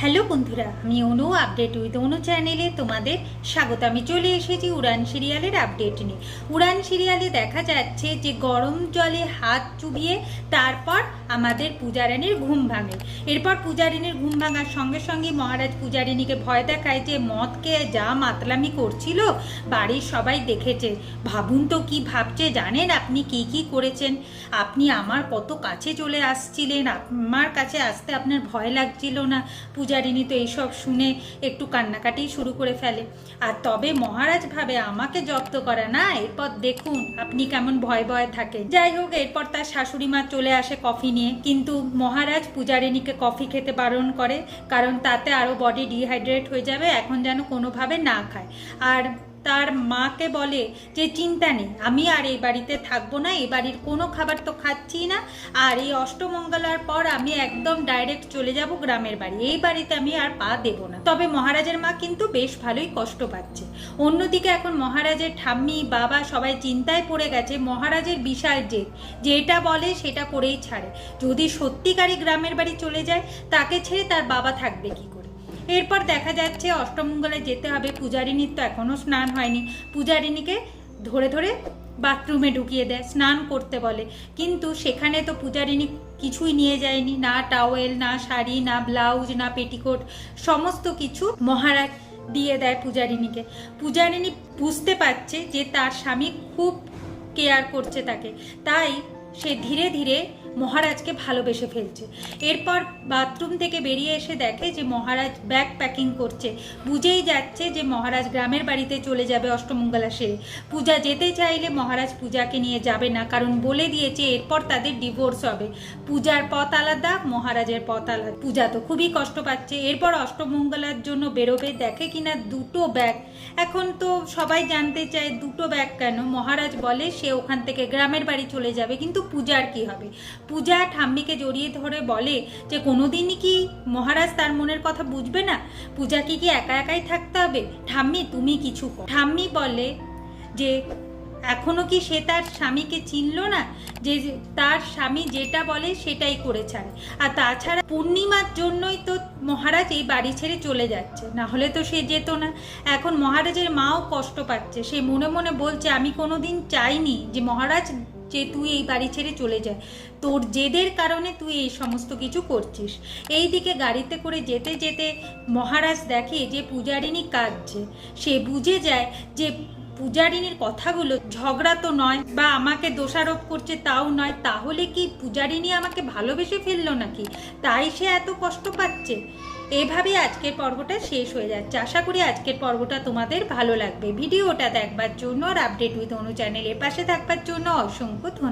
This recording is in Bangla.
হ্যালো বন্ধুরা, আমি অনু আপডেট উইথ অনু চ্যানেলে তোমাদের স্বাগত। আমি চলে এসেছি উড়ান সিরিয়ালের আপডেট নিয়ে। উড়ান সিরিয়ালে দেখা যাচ্ছে যে গরম জলে হাত চুবিয়ে তারপর আমাদের পূজারানীর ঘুম ভাঙে। এরপর পূজারিনীর ঘুম ভাঙার সঙ্গে সঙ্গে মহারাজ পূজারিনীকে ভয় দেখায় যে মদকে যা মাতলামি করছিল, বাড়ির সবাই দেখেছে। ভাবুন তো কি ভাবছে, জানেন আপনি কি কি করেছেন? আপনি আমার কত কাছে চলে আসছিলেন আমার কাছে আসতে আপনার ভয় লাগছিল না। পূজারিনী তো এইসব শুনে একটু কান্নাকাটি শুরু করে ফেলে। আর তবে মহারাজ ভাবে আমাকে জব্দ করা না, এরপর দেখুন আপনি কেমন ভয় ভয় থাকেন। যাই হোক, এরপর তার শাশুড়ি মা চলে আসে কফি নিয়ে। কিন্তু মহারাজ পূজারিণীকে কফি খেতে বারণ করে, কারণ তাতে আরও বডি ডিহাইড্রেট হয়ে যাবে, এখন যেন কোনোভাবে না খায়। আর তার মাকে বলে যে, চিন্তা নেই, আমি আর এই বাড়িতে থাকব না, এই বাড়ির কোনো খাবার তো খাচ্ছি না। আর এই অষ্টমঙ্গলার পর আমি একদম ডাইরেক্ট চলে যাব গ্রামের বাড়ি। এই বাড়িতে আমি আর পা দেব না। তবে মহারাজের মা কিন্তু বেশ ভালোই কষ্ট পাচ্ছে। অন্যদিকে এখন মহারাজের ঠাম্মি, বাবা সবাই চিন্তায় পড়ে গেছে মহারাজের বিশাল জেদ। যেটা বলে সেটা করেই ছাড়ে। যদি সত্যিকারই গ্রামের বাড়ি চলে যায়, তাকে ছেড়ে তার বাবা থাকবে কি করে? এরপর দেখা যাচ্ছে অষ্টমঙ্গলায় যেতে হবে। পূজারিনীর তো এখনও স্নান হয়নি। পূজারিনীকে ধরে ধরে বাথরুমে ঢুকিয়ে দেয়, স্নান করতে বলে। কিন্তু সেখানে তো পূজারিনী কিছুই নিয়ে যায়নি। না টাওয়েল না শাড়ি, না ব্লাউজ না পেটিকোট সমস্ত কিছু মহারাজ দিয়ে দেয় পূজারিনীকে পূজারিনী বুঝতে পারছে যে তার স্বামী খুব কেয়ার করছে তাকে। তাই সে ধীরে ধীরে মহারাজকে ভালোবেসে ফেলছে। এরপর বাথরুম থেকে বেরিয়ে এসে দেখে যে মহারাজ ব্যাগ প্যাকিং করছে। বুঝেই যাচ্ছে যে মহারাজ গ্রামের বাড়িতে চলে যাবে অষ্টমঙ্গলা সেরে পূজা যেতে চাইলে মহারাজ পূজাকে নিয়ে যাবে না, কারণ বলে দিয়েছে এরপর তাদের ডিভোর্স হবে। পূজার পথ আলাদা, মহারাজের পথ আলাদা। পূজা তো খুবই কষ্ট পাচ্ছে। এরপর অষ্টমঙ্গলার জন্য বেরোবে, দেখে কিনা দুটো ব্যাগ। এখন তো সবাই জানতে চায় দুটো ব্যাগ কেন? মহারাজ বলে সে ওখান থেকে গ্রামের বাড়ি চলে যাবে, কিন্তু পূজার কি হবে? পূজা ঠাম্মিকে জড়িয়ে ধরে বলে যে কোনোদিনই কি মহারাজ তার মনের কথা বুঝবে না? পূজাকে কি একা একাই থাকতে হবে? ঠাম্মি, তুমি কিছু ঠাম্মি বলে যে, এখনও কি সে তার স্বামীকে চিনলো না যে তার স্বামী যেটা বলে সেটাই করে ছাড়ে? আর তাছাড়া পূর্ণিমার জন্যই তো মহারাজ এই বাড়ি ছেড়ে চলে যাচ্ছে। না হলে তো সে যেত না। এখন মহারাজের মাও কষ্ট পাচ্ছে। সে মনে মনে বলছে, আমি কোনোদিন চাইনি যে মহারাজ যে তুই এই বাড়ি ছেড়ে চলে যায় তোর জেদের কারণে তুই এই সমস্ত কিছু করছিস। এই দিকে গাড়িতে করে যেতে যেতে মহারাজ দেখে যে পূজারিনী কাঁদছে। সে বুঝে যায় যে পূজারিনীর কথাগুলো ঝগড়া তো নয় বা আমাকে দোষারোপ করছে তাও নয়, তাহলে কি পূজারিনী আমাকে ভালোবেসে ফেলল নাকি? তাই সে এত কষ্ট পাচ্ছে? এভাবে আজকের পর্বটা শেষ হয়ে যাচ্ছে। আশা করি আজকের পর্বটা তোমাদের ভালো লাগবে। ভিডিওটা দেখবার জন্য আর আপডেট উইথ অনু চ্যানেলের পাশে থাকবার জন্য অসংখ্য ধন্যবাদ।